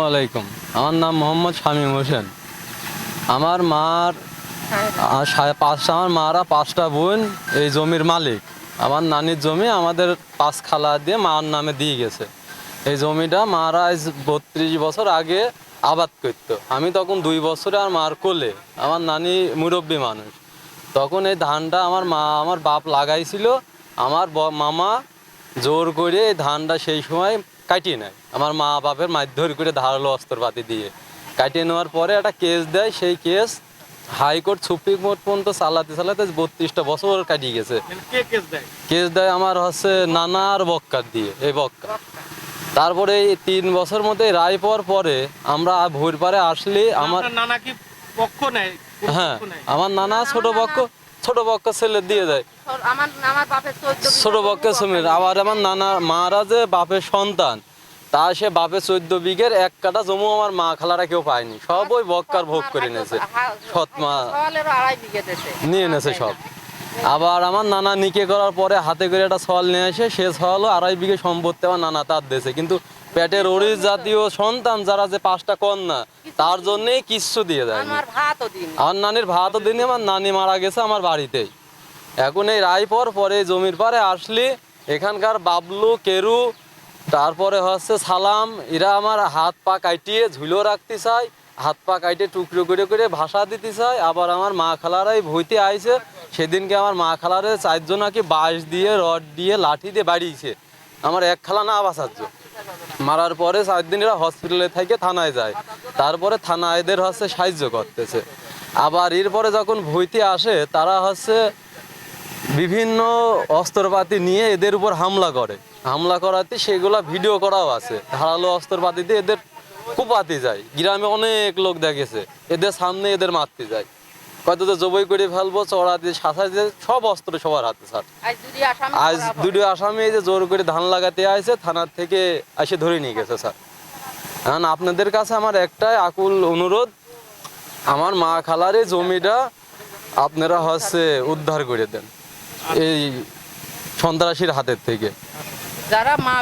আলাইকুম। আমার নাম মোহাম্মদ শামীম হোসেন। আমার মার পাঁচটা আমার মারা পাঁচটা বোন, এই জমির মালিক। আমার নানির জমি আমাদের পাঁচ খালা দিয়ে মার নামে দিয়ে গেছে। এই জমিটা মারা আজ বত্রিশ বছর আগে আবাদ করতো। আমি তখন দুই বছরে আর মার কোলে। আমার নানি মুরব্বী মানুষ। তখন এই ধানটা আমার মা আমার বাপ লাগাইছিল। আমার মামা জোর করে এই ধানটা সেই সময় কাটিয়ে নেয়। আমার মা বাপের মারধর করে ধারালো অস্ত্রপাতি দিয়ে। কাটিয়ে নেওয়ার পরে একটা কেস দেয় সেই কেস হাইকোর্ট সুপ্রিম কোর্ট পর্যন্ত চালাতে চালাতে বত্রিশটা বছর কাটিয়ে গেছে। কেস দেয়? আমার হচ্ছে নানার বক্কার দিয়ে এই বক্কা। তারপরে এই তিন বছর মধ্যে রায় পাওয়ার পরে আমরা ভোর পারে আসলে আমার নানা কি পক্ষ নেয়? হ্যাঁ আমার নানা ছোট পক্ষ। ছোট পক্ষ ছেলে দিয়ে দেয়। ছোট পক্ষে শ্রমিক আবার আমার নানা মারা যে বাপের সন্তান তা সে বাপের চোদ্দ বিঘের এক কাটা জমু আমার মা খালারা কেউ পায়নি। সব ওই বক্কার ভোগ করে নিয়েছে। সৎ মা সওয়ালেরও আড়াই বিঘে দেশে নিয়ে নেছে সব। আবার আমার নানা নিকে করার পরে হাতে করে একটা সওয়াল নিয়ে এসে সে সওয়ালও আড়াই বিঘে সম্পত্তি আমার নানা তার দেশে। কিন্তু পেটের অরিজ জাতীয় সন্তান যারা যে পাঁচটা কন্যা তার জন্যই কিচ্ছু দিয়ে দেয়নি। আমার ভাতও দিন আমার নানির ভাতও দিনে আমার নানি মারা গেছে আমার বাড়িতেই। এখন এই রায়পর পরে জমির পারে আসলি এখানকার বাবলু কেরু তারপরে হচ্ছে সালাম এরা আমার হাত পা কাটিয়ে ঝুলো রাখতে চায় হাত পা কাটিয়ে টুকরো করে করে ভাষা দিতে চায় আবার আমার মা খালারাই ভইতে আইছে সেদিনকে আমার মা খালারে চারজন নাকি বাঁশ দিয়ে রড দিয়ে লাঠি দিয়ে বাড়িয়েছে। আমার এক খালা না আবাসার্য মারার পরে চার দিন এরা হসপিটালে থেকে থানায় যায়। তারপরে থানা এদের হচ্ছে সাহায্য করতেছে। আবার এরপরে যখন ভইতে আসে তারা হচ্ছে বিভিন্ন অস্ত্রপাতি নিয়ে এদের উপর হামলা করে। হামলা করাতে সেগুলা ভিডিও করাও আছে। ধারালো অস্ত্রপাতি দিয়ে এদের কুপাতে যায়। গ্রামে অনেক লোক দেখেছে এদের সামনে এদের মারতে যায়। কত জবই করে ফেলব চড়া দিয়ে শাসা দিয়ে সব অস্ত্র সবার হাতে স্যার আজ। দুটো আসামি এই যে জোর করে ধান লাগাতে আসে থানার থেকে এসে ধরে নিয়ে গেছে স্যার। এখন আপনাদের কাছে আমার একটাই আকুল অনুরোধ, আমার মা খালার এই জমিটা আপনারা হচ্ছে উদ্ধার করে দেন, এই সন্ত্রাসীর হাতের থেকে। যারা মা